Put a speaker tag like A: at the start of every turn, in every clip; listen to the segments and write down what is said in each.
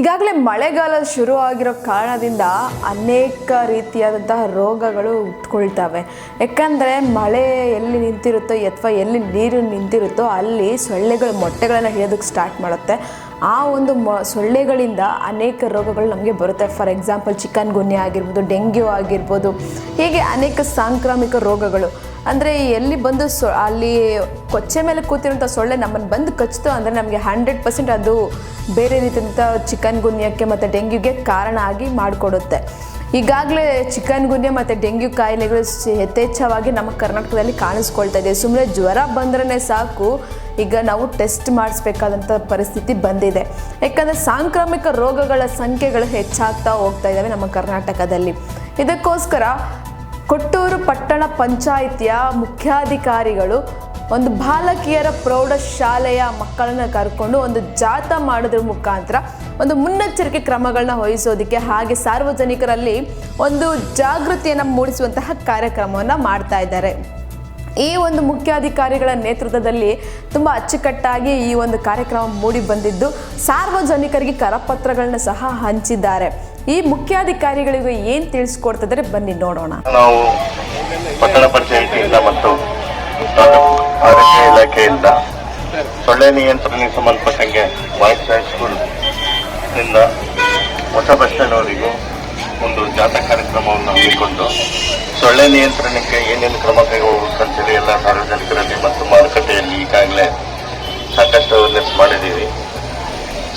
A: ಈಗಾಗಲೇ ಮಳೆಗಾಲ ಶುರು ಆಗಿರೋ ಕಾರಣದಿಂದ ಅನೇಕ ರೀತಿಯಾದಂತಹ ರೋಗಗಳು ಉತ್ಕೊಳ್ತವೆ ಯಾಕಂದರೆ ಮಳೆ ಎಲ್ಲಿ ನಿಂತಿರುತ್ತೋ ಅಥವಾ ಎಲ್ಲಿ ನೀರು ನಿಂತಿರುತ್ತೋ ಅಲ್ಲಿ ಸೊಳ್ಳೆಗಳು, ಮೊಟ್ಟೆಗಳನ್ನು ಹಿಡಿಯೋದಕ್ಕೆ ಸ್ಟಾರ್ಟ್ ಮಾಡುತ್ತೆ. ಆ ಒಂದು ಮ, ಸೊಳ್ಳೆಗಳಿಂದ ಅನೇಕ ರೋಗಗಳು ನಮಗೆ ಬರುತ್ತೆ. ಫಾರ್ ಎಕ್ಸಾಂಪಲ್ ಚಿಕನ್ ಗುನ್ಯ ಆಗಿರ್ಬೋದು, ಡೆಂಗ್ಯೂ ಆಗಿರ್ಬೋದು, ಹೀಗೆ ಅನೇಕ ಸಾಂಕ್ರಾಮಿಕ ರೋಗಗಳು. ಅಂದರೆ ಎಲ್ಲಿ ಬಂದು ಸೊ ಅಲ್ಲಿ ಕೊಚ್ಚೆ ಮೇಲೆ ಕೂತಿರೋಂಥ ಸೊಳ್ಳೆ ನಮ್ಮನ್ನು ಬಂದು ಕಚ್ತು ಅಂದರೆ ನಮಗೆ ಹಂಡ್ರೆಡ್ ಪರ್ಸೆಂಟ್ ಅದು ಬೇರೆ ರೀತಿಯಂಥ ಚಿಕನ್ ಗುನ್ಯಕ್ಕೆ ಮತ್ತು ಡೆಂಗ್ಯೂಗೆ ಕಾರಣ ಆಗಿ ಮಾಡಿಕೊಡುತ್ತೆ. ಈಗಾಗಲೇ ಚಿಕನ್ ಗುನ್ಯ ಮತ್ತು ಡೆಂಗ್ಯೂ ಕಾಯಿಲೆಗಳು ಯಥೇಚ್ಛವಾಗಿ ನಮ್ಮ ಕರ್ನಾಟಕದಲ್ಲಿ ಕಾಣಿಸ್ಕೊಳ್ತಾ ಇದೆ. ಸುಮ್ಮನೆ ಜ್ವರ ಬಂದ್ರೇ ಸಾಕು. ಈಗ ನಾವು ಟೆಸ್ಟ್ ಮಾಡಿಸ್ಬೇಕಾದಂಥ ಪರಿಸ್ಥಿತಿ ಬಂದಿದೆ. ಯಾಕಂದರೆ ಸಾಂಕ್ರಾಮಿಕ ರೋಗಗಳ ಸಂಖ್ಯೆಗಳು ಹೆಚ್ಚಾಗ್ತಾ ಹೋಗ್ತಾ ಇದ್ದಾವೆ ನಮ್ಮ ಕರ್ನಾಟಕದಲ್ಲಿ. ಇದಕ್ಕೋಸ್ಕರ ಕೊಟ್ಟೂರು ಪಟ್ಟಣ ಪಂಚಾಯಿತಿಯ ಮುಖ್ಯಾಧಿಕಾರಿಗಳು ಒಂದು ಬಾಲಕಿಯರ ಪ್ರೌಢಶಾಲೆಯ ಮಕ್ಕಳನ್ನ ಕರ್ಕೊಂಡು ಒಂದು ಜಾಥಾ ಮಾಡೋದ್ರ ಮುಖಾಂತರ ಒಂದು ಮುನ್ನೆಚ್ಚರಿಕೆ ಕ್ರಮಗಳನ್ನ ವಹಿಸೋದಕ್ಕೆ ಹಾಗೆ ಸಾರ್ವಜನಿಕರಲ್ಲಿ ಒಂದು ಜಾಗೃತಿಯನ್ನು ಮೂಡಿಸುವಂತಹ ಕಾರ್ಯಕ್ರಮವನ್ನು ಮಾಡ್ತಾ ಇದ್ದಾರೆ. ಈ ಒಂದು ಮುಖ್ಯಾಧಿಕಾರಿಗಳ ನೇತೃತ್ವದಲ್ಲಿ ತುಂಬ ಅಚ್ಚುಕಟ್ಟಾಗಿ ಈ ಒಂದು ಕಾರ್ಯಕ್ರಮ ಮೂಡಿ ಬಂದಿದ್ದು ಸಾರ್ವಜನಿಕರಿಗೆ ಕರಪತ್ರಗಳನ್ನ ಸಹ ಹಂಚಿದ್ದಾರೆ. ಈ ಮುಖ್ಯಾಧಿಕಾರಿಗಳಿಗೆ ಏನು ತಿಳಿಸ್ಕೊಡ್ತಿದ್ರೆ ಬನ್ನಿ ನೋಡೋಣ.
B: ನಾವು ಪಟ್ಟಣ ಪಂಚಾಯಿತಿಯಿಂದ ಮತ್ತು ಆರೋಗ್ಯ ಇಲಾಖೆಯಿಂದ ಸೊಳ್ಳೆ ನಿಯಂತ್ರಣ ಸಂಬಂಧಪಟ್ಟಂಗೆ ವಾಯ್ಸ್ ಹೈಸ್ಕೂಲ್ನಿಂದ ಹೊಸ ಬಸ್ ಸ್ಟ್ಯಾಂಡ್ ಅವರಿಗೂ ಒಂದು ಜಾಥಾ ಕಾರ್ಯಕ್ರಮವನ್ನು ಹಮ್ಮಿಕೊಂಡು ಸೊಳ್ಳೆ ನಿಯಂತ್ರಣಕ್ಕೆ ಏನೇನು ಕ್ರಮ ಕೈಗೊಳ್ಳಬೇಕಂತೇಳಿ ಎಲ್ಲ ಸಾರ್ವಜನಿಕರಲ್ಲಿ ಮತ್ತು ಮಾರುಕಟ್ಟೆಯಲ್ಲಿ ಈಗಾಗಲೇ ಸಾಕಷ್ಟು ಅವೇರ್ನೆಸ್ ಮಾಡಿದ್ದೀವಿ.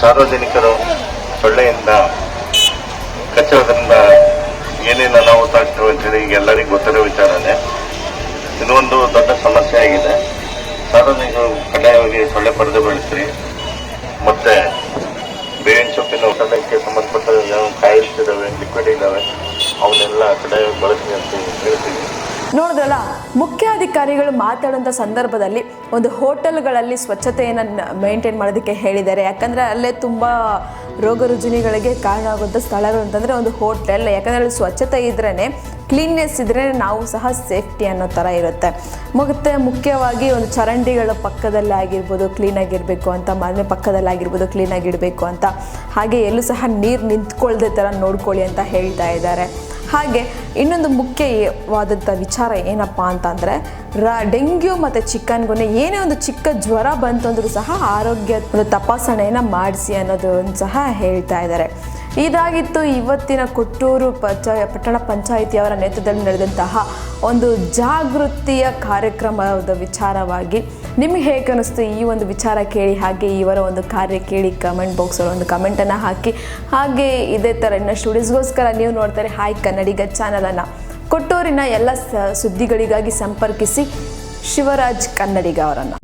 B: ಸಾರ್ವಜನಿಕರು ಸೊಳ್ಳೆಯಿಂದ ಕಚ್ಚೋದ್ರಿಂದ ಏನೇನು ಅನಾಹುತ ಆಗ್ತವೆ ಅಂತೇಳಿ ಈಗ ಎಲ್ಲರಿಗೂ ಗೊತ್ತಿರೋ ವಿಚಾರನೇ. ಇದು ಒಂದು ದೊಡ್ಡ ಸಮಸ್ಯೆ ಆಗಿದೆ. ಸಾರ್ವಜನಿಕರು ಕಡ್ಡಾಯವಾಗಿ ಸೊಳ್ಳೆ ಪಡೆದು ಬೆಳೆಸ್ರಿ ಮತ್ತೆ ಬೇವಿನ ಸೊಪ್ಪಿನ ಔಷಧಕ್ಕೆ ಸಂಬಂಧಪಟ್ಟ ಯಾವ ಕಾಯಿಲ್ಸ್ ಇದಾವೆ ಲಿಕ್ವಿಡ್ ಇದಾವೆ ಅವನ್ನೆಲ್ಲ ಕಡ್ಡಾಯವಾಗಿ ಬಳಸಿ ಅಂತ ಹೇಳ್ತೀವಿ.
A: ನೋಡಿದ್ರಲ್ಲ, ಮುಖ್ಯಾಧಿಕಾರಿಗಳು ಮಾತಾಡುವಂಥ ಸಂದರ್ಭದಲ್ಲಿ ಒಂದು ಹೋಟೆಲ್ಗಳಲ್ಲಿ ಸ್ವಚ್ಛತೆಯನ್ನು ಮೇಂಟೈನ್ ಮಾಡೋದಕ್ಕೆ ಹೇಳಿದ್ದಾರೆ. ಯಾಕಂದರೆ ಅಲ್ಲೇ ತುಂಬ ರೋಗ ರುಜಿನಿಗಳಿಗೆ ಕಾರಣ ಆಗುವಂಥ ಸ್ಥಳಗಳು ಅಂತಂದರೆ ಒಂದು ಹೋಟೆಲ್. ಯಾಕಂದರೆ ಅಲ್ಲಿ ಸ್ವಚ್ಛತೆ ಇದ್ರೇ ಕ್ಲೀನ್ನೆಸ್ ಇದ್ರೇ ನಾವು ಸಹ ಸೇಫ್ಟಿ ಅನ್ನೋ ಥರ ಇರುತ್ತೆ. ಮತ್ತು ಮುಖ್ಯವಾಗಿ ಒಂದು ಚರಂಡಿಗಳ ಪಕ್ಕದಲ್ಲಿ ಆಗಿರ್ಬೋದು ಕ್ಲೀನಾಗಿರಬೇಕು ಅಂತ ಮನೆ ಪಕ್ಕದಲ್ಲಿ ಆಗಿರ್ಬೋದು ಕ್ಲೀನಾಗಿಡಬೇಕು ಅಂತ. ಹಾಗೆ ಎಲ್ಲೂ ಸಹ ನೀರು ನಿಂತ್ಕೊಳ್ಳದೆ ಥರ ನೋಡ್ಕೊಳ್ಳಿ ಅಂತ ಹೇಳ್ತಾ ಇದ್ದಾರೆ. ಹಾಗೆ ಇನ್ನೊಂದು ಮುಖ್ಯವಾದಂಥ ವಿಚಾರ ಏನಪ್ಪ ಅಂತಂದರೆ, ರ, ಡೆಂಗ್ಯೂ ಮತ್ತು ಚಿಕನ್ ಗುನ್ಯ ಏನೇ ಒಂದು ಚಿಕ್ಕ ಜ್ವರ ಬಂತು ಅಂದರೂ ಸಹ ಆರೋಗ್ಯ ತಪಾಸಣೆಯನ್ನು ಮಾಡಿಸಿ ಅನ್ನೋದನ್ನು ಸಹ ಹೇಳ್ತಾ ಇದ್ದಾರೆ. ಇದಾಗಿತ್ತು ಇವತ್ತಿನ ಕೊಟ್ಟೂರು ಪಂಚಾಯ ಪಟ್ಟಣ ಪಂಚಾಯಿತಿಯವರ ನೇತೃತ್ವದಲ್ಲಿ ನಡೆದಂತಹ ಒಂದು ಜಾಗೃತಿಯ ಕಾರ್ಯಕ್ರಮದ ವಿಚಾರವಾಗಿ ನಿಮಗೆ ಹೇಗೆ ಅನ್ನಿಸ್ತು ಈ ಒಂದು ವಿಚಾರ ಕೇಳಿ, ಹಾಗೆ ಇವರ ಒಂದು ಕಾರ್ಯ ಕೇಳಿ ಕಮೆಂಟ್ ಬಾಕ್ಸಲ್ಲಿ ಒಂದು ಕಮೆಂಟನ್ನು ಹಾಕಿ, ಹಾಗೆ ಇದೇ ಥರ ಇನ್ನು ಸ್ಟುಡಿಯೋಸ್ಗೋಸ್ಕರ ನೀವು ನೋಡ್ತಾರೆ, ಹಾಯ್ ಕನ್ನಡಿಗ ಚಾನಲನ್ನು ಕೊಟ್ಟೂರಿನ ಎಲ್ಲ ಸುದ್ದಿಗಳಿಗಾಗಿ ಸಂಪರ್ಕಿಸಿ ಶಿವರಾಜ್ ಕನ್ನಡಿಗ ಅವರನ್ನು.